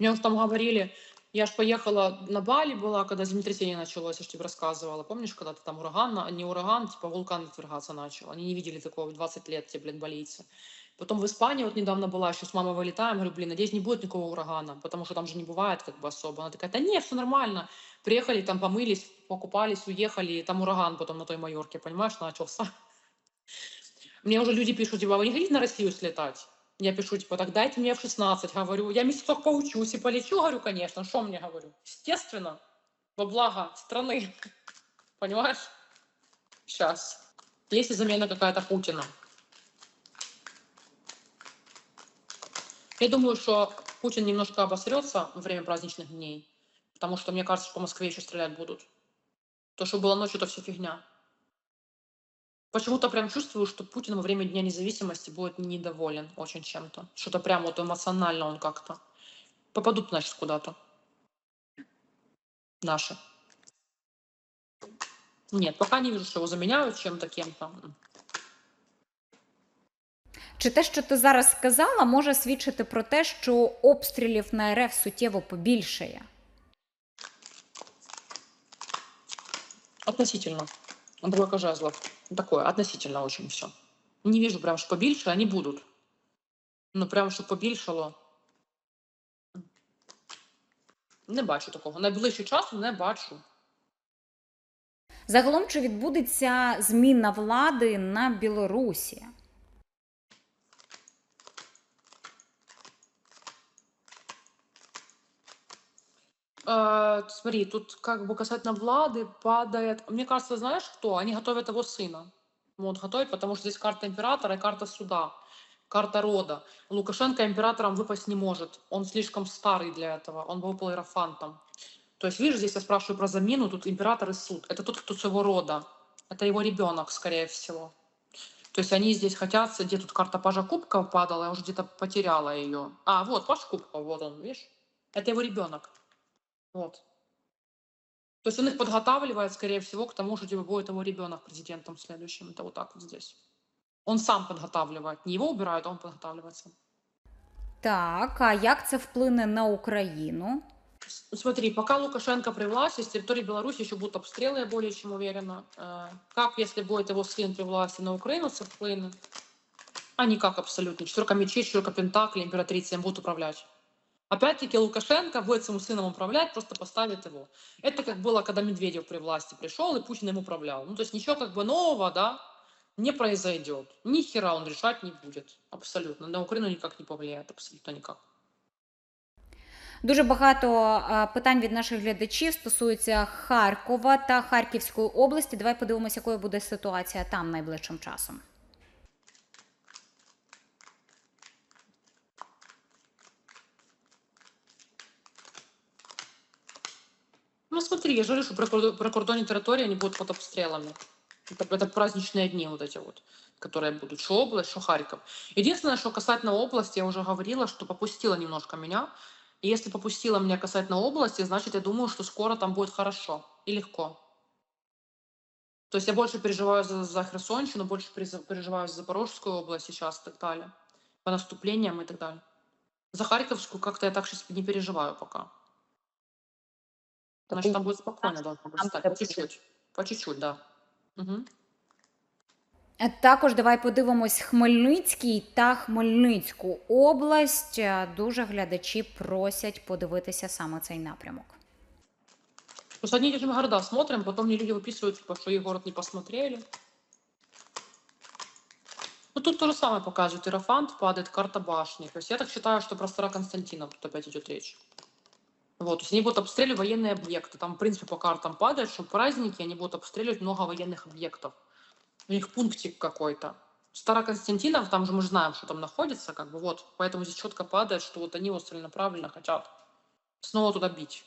Мне уже там говорили, я ж поехала на Бали была, когда землетрясение началось, я ж тебе рассказывала. Помнишь, когда ты там ураган, на- не ураган, типа вулкан извергаться начал. Они не видели такого в 20 лет, те, блин, балийцы. Потом в Испании вот недавно была, еще с мамой вылетаем, говорю, блин, надеюсь, не будет никакого урагана, потому что там же не бывает как бы особо. Она такая, да нет, все нормально. Приехали, там помылись, покупались, уехали, и там ураган потом на той Майорке, понимаешь, начался. Мне уже люди пишут, типа, вы не хотите на Россию слетать? Я пишу, типа, так дайте мне в 16, говорю. Я месяцок поучусь и полечу, говорю, конечно. Что мне говорю? Естественно, во благо страны. Понимаешь? Сейчас. Есть ли замена какая-то Путина? Я думаю, что Путин немножко обосрется во время праздничных дней, потому что мне кажется, что по Москве еще стрелять будут. То, что было ночью, это все фигня. Почему-то прям чувствую, что Путин во время Дня независимости будет недоволен очень чем-то. Что-то прям вот эмоционально он как-то. Попадут, значит, куда-то. Наши. Нет, пока не вижу, что его заменяют чем-то, кем-то. Чи те, що ти зараз сказала, може свідчити про те, що обстрілів на РФ суттєво побільшає? Относительно. Двойка жезлов. Такое, относительно очень все. Не вижу прям, что побольше они будут. Ну, прям, що побільшало. Не бачу такого. Найближчий час не бачу. Загалом, чи відбудеться зміна влади на Білорусі? Э, смотри, тут как бы касательно Влады падает... Мне кажется, знаешь кто? Они готовят его сына. Вот, готовят, потому что здесь карта императора и карта суда. Карта рода. Лукашенко императором выпасть не может. Он слишком старый для этого. Он был иерофантом. То есть, видишь, здесь я спрашиваю про замену, тут император и суд. Это тот, кто с его рода. Это его ребенок, скорее всего. То есть они здесь хотят, где тут карта Пажа Кубков падала, я уже где-то потеряла ее. А, вот, Паж Кубков, вот он, видишь? Это его ребенок. Вот. То есть он их подготавливает, скорее всего, к тому, что типа, будет его ребенок президентом следующим. Это вот так вот здесь. Он сам подготавливает. Не его убирают, а он подготавливает сам. Так, а як це вплине на Україну? С- Смотри, пока Лукашенко при власти, с территории Беларуси еще будут обстрелы, я более чем уверена. Э, Как, если будет его сын при власти на Украину, це вплине? А никак абсолютно. Четверка мечей, четверка пентаклей, императрица им будут управлять. Опять-таки Лукашенко будет своим сыном управлять, просто поставит его. Это как было, когда Медведев при власти пришел, и Путин им управлял. Ну, то есть ничего как бы нового, да, не произойдет. Ни хера он решать не будет. Абсолютно. На Украину никак не повлияет. Абсолютно никак. Дуже багато е, питань від наших глядачів стосуються Харкова та Харківської області. Давай подивимося, якою буде ситуація там найближчим часом. Ну смотри, я же говорю, что прикордо- прикордонные территории, они будут под обстрелами. Это, это праздничные дни вот эти вот, которые будут. Что область, что Харьков. Единственное, что касательно области, я уже говорила, что попустила немножко меня. И если попустила меня касательно области, значит, я думаю, что скоро там будет хорошо и легко. То есть я больше переживаю за, за Херсонщину, больше переживаю за Запорожскую область сейчас и так далее. По наступлениям и так далее. За Харьковскую как-то я так сейчас не переживаю пока. Значит, там будет спокойно должно быть стать. По чуть-чуть. По чуть-чуть, да. Мгм. Е, Також давай подивимось Хмельницький та Хмельницьку область. Е, Дуже глядачі просять подивитися саме цей напрямок. Просто одни и те же города смотрим, потом мне люди выписывают, типа, что их город не посмотрели. Ну, тут то же самое показывает. Иерофант падает, карта башни. То есть я так считаю, что про Стара Константина тут опять идет речь. Вот, то есть они будут обстреливать военные объекты. Там, в принципе, по картам падает, что праздники они будут обстреливать много военных объектов. У них пунктик какой-то. Староконстантинов, там же мы же знаем, что там находится, как бы вот. Поэтому здесь четко падает, что вот они вот целенаправленно хотят снова туда бить.